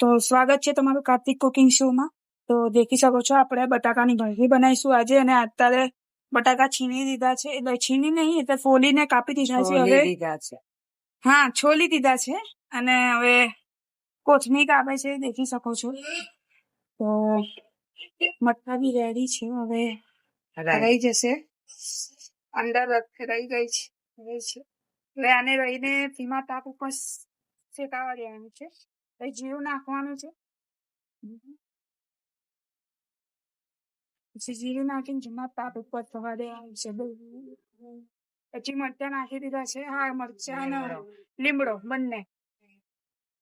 તો સ્વાગત છે તમારું કાર્તિક કુકિંગ શોમાં. તો દેખી શકો છો આપણે બટાકાની ભાજી બનાવીશું આજે અને અત્યારે બટાકા છીણી દીધા છે. એટલે છીણી નહીં એટલે ફોલીને કાપી દીધા છે હવે. હા છોલી દીધા છે અને હવે કોથમી કાપે છે દેખી શકો છો. તો મઠા બી રેડી છે હવે રહી જશે. અંદર રહી ગઈ છે રહી છે. હવે આને રહીને ધીમા તાપ ઉપર શેકાવા દેવાનું છે. પછી જીરું નાખવાનું છે? પછી જીરું નાખીને ધીમા તાપ ઉપર થવા દેવાનું છે પછી મરચા નાખી દીધા છે હા મરચા અને લીમડો. બંને.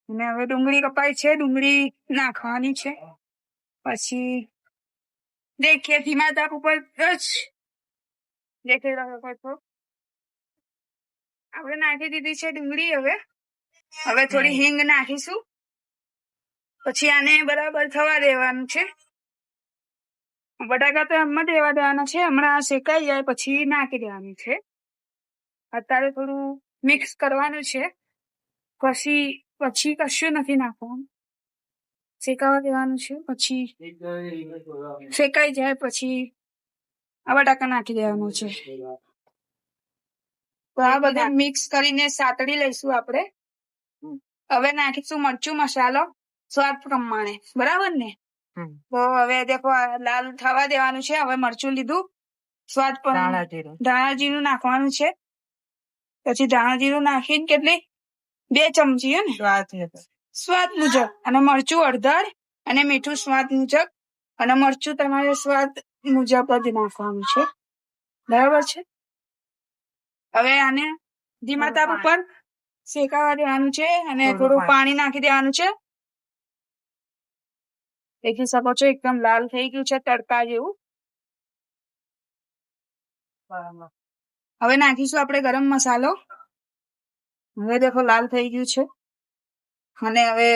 અને હવે ડુંગળી કપાઈ છે ડુંગળી નાખવાની છે. પછી દેખીએ ધીમા તાપ ઉપર જ દેખી રહ્યો છો આપણે નાખી દીધી છે ડુંગળી હવે. હવે થોડી હિંગ નાખીશું. પછી આને બરાબર થવા દેવાનું છે. બટાકા તો એમ જ રહેવા દેવાના છે, હમણાં શેકાઈ જાય પછી નાખી દેવાનું છે. અત્યારે થોડું મિક્સ કરવાનું છે. પછી પછી કશું નથી નાખવાનું. શેકાવા દેવાનું છે, પછી શેકાઈ જાય પછી આ બટાકા નાખી દેવાનું છે. તો આ બધા મિક્સ કરીને સાતડી લઈશું આપણે. હવે નાખીશું મરચું મસાલો. સ્વાદ પ્રમાણે. બરાબર ને? તો હવે દેખો લાલ થવા દેવાનું છે. હવે મરચું લીધું. સ્વાદ પ્રમાણે ધાણા જીરું નાખવાનું છે. પછી ધાણા જીરું નાખીને કેટલી? બે ચમચી ને? સ્વાદ મુજબ. અને મરચું અડધડ અને મીઠું સ્વાદ મુજબ. અને મરચું તમારે સ્વાદ મુજબ જ નાખવાનું છે. બરાબર છે? હવે આને ધીમા તાપ ઉપર શેકાવા દેવાનું છે અને થોડું. પાણી નાખી દેવાનું છે. દેખી શકો છો એકદમ લાલ થઈ ગયું છે તડકા જેવું. હવે નાખીશું આપણે ગરમ મસાલો. હવે દેખો, લાલ થઈ ગયું છે. અને હવે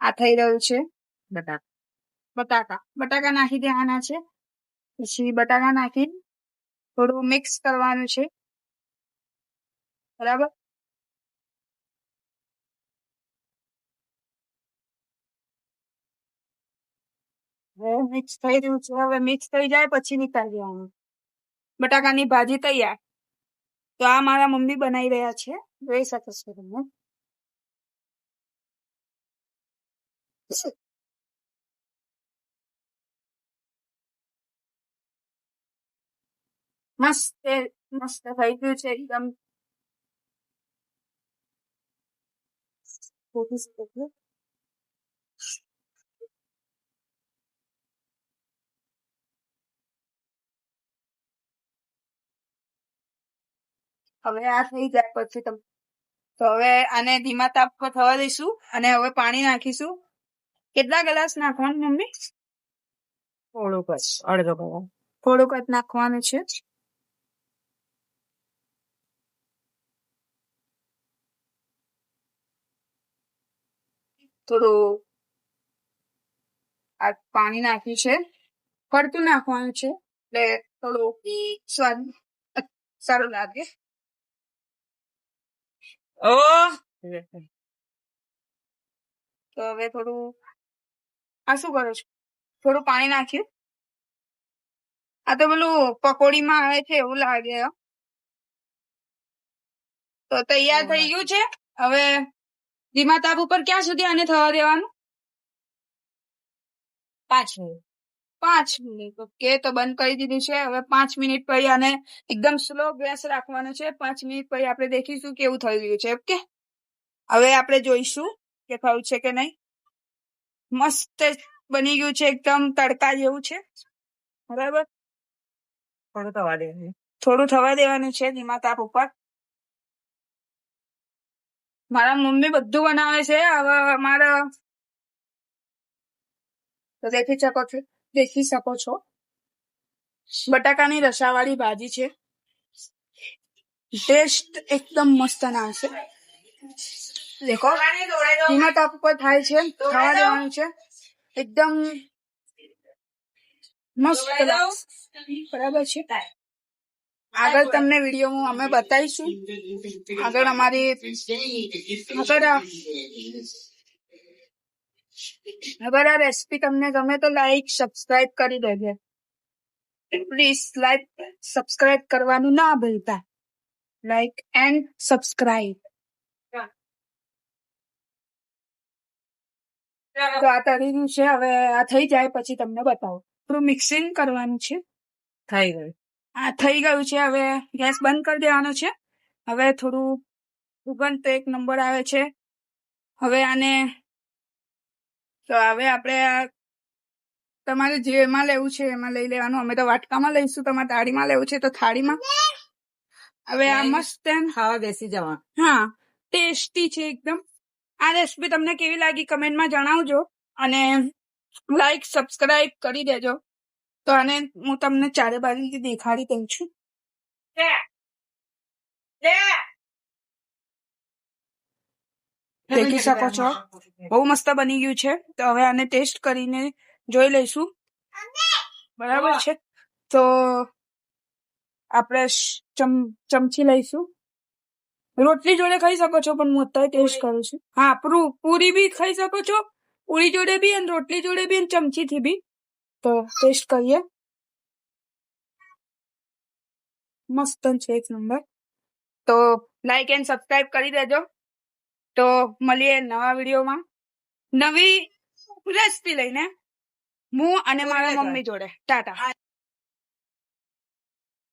આ થઈ રહ્યું છે બટાકા. બટાકા. બટાકા નાખી દેવાના છે. પછી બટાકા નાખી થોડું મિક્સ કરવાનું છે. બરાબર? હવે મિક્સ થઈ રહ્યું છે. હવે મિક્સ થઈ જાય પછી નીકાળી દેવાનું બટાકાની ભાજી તૈયાર. તો આ મારા મમ્મી બનાવી રહ્યા છે. જોઈ શકો છો તમે. મસ્ત મસ્ત થઈ ગયું છે એકદમ. હવે આ થઈ જાય પછી તમે તો હવે આને ધીમા તાપ પર થવા દઈશું અને હવે પાણી નાખીશું. કેટલા ગ્લાસ નાખવાનું મમ્મી? થોડુંક જ અડધો કલાક થોડુંક જ નાખવાનું છે. થોડું આ પાણી નાખ્યું છે. ફરતું નાખવાનું છે. એટલે થોડું સ્વાદ સારું લાગે. ઓ તો હવે થોડું આ શું કરો છો? થોડું પાણી નાખ્યું આ તો પેલું પકોડીમાં આવે છે એવું લાગે તો તૈયાર થઈ ગયું છે? હવે ધીમા તાપ ઉપર ક્યાં સુધી આને થવા દેવાનું? પાંચ મિનિટ પાંચ મિનિટ. ઓકે તો બંધ કરી દીધું છે. હવે પાંચ મિનિટ પછી આને એકદમ સ્લો ગેસ રાખવાનો છે. પાંચ મિનિટ પછી આપણે દેખીશું કેવું થઈ ગયું છે. ઓકે? હવે આપણે જોઈશું કે થયું છે કે નહીં. મસ્ત બની ગયું છે. એકદમ તડકા જેવું છે. બરાબર? થોડું થવા દેવાનું. થોડું થવા દેવાનું છે ધીમા તાપ ઉપર. મારા મમ્મી બધું બનાવે છે. હવે મારા તો દેખી શકો છો. દેખી શકો છો. બટાકાની રસાવાળી ભાજી છે. ટેસ્ટ એકદમ મસ્ત ના છે દેખો, ધીમા તાપ ઉપર થાય છે, ખાવા દેવાનું છે. એકદમ મસ્ત બરાબર છે. આગળ તમને વીડિયો અમે બતાવીશું. આગળ અમારી આગળ અગર આ રેસીપી તમને ગમે તો લાઈક સબસ્ક્રાઇબ કરી દેજે. પ્લીઝ લાઈક સબસ્ક્રાઇબ કરવાનું ના ભૂલતા. લાઈક એન્ડ સબસ્ક્રાઇબ તો આ તળી રહ્યું છે. હવે આ થઈ જાય પછી તમને બતાવો. થોડું મિક્સિંગ કરવાનું છે. થઈ ગયું. આ થઈ ગયું છે. હવે ગેસ બંધ કરી દેવાનો છે. હવે થોડું સુગંધ તો એક નંબર આવે છે. હવે આને તો હવે આપણે આ તમારે જેમાં લેવું છે એમાં લઈ લેવાનું. અમે તો વાટકામાં લઈશું તમારે થાળીમાં લેવું છે તો થાળીમાં. હવે આ મસ્ત એમ ખાવા બેસી જવા હા ટેસ્ટી છે એકદમ. આ રેસીપી તમને કેવી લાગી કમેન્ટમાં જણાવજો અને લાઈક સબસ્ક્રાઇબ કરી દેજો. તો આને હું તમને ચારે બાજુથી દેખાડી દઉં છું. દેખી શકો છો? બહુ મસ્ત બની ગયું છે. તો હવે આને ટેસ્ટ કરીને જોઈ લઈશું. બરાબર છે? તો આપણે ચમચી લઈશું. રોટલી જોડે ખાઈ શકો છો પણ હું અત્યારે ટેસ્ટ કરું છું. હા પૂરું પૂરી બી ખાઈ શકો છો પૂરી જોડે બી અને રોટલી જોડે બી અને ચમચીથી બી. તો ટેસ્ટ કરીએ. મસ્ત છે એક નંબર. તો લાઈક એન્ડ સબસ્ક્રાઇબ કરી દેજો. તો મળીએ નવા વિડીયોમાં. નવી રેસીપી લઈને. હું અને મારા મમ્મી જોડે. ટાટા.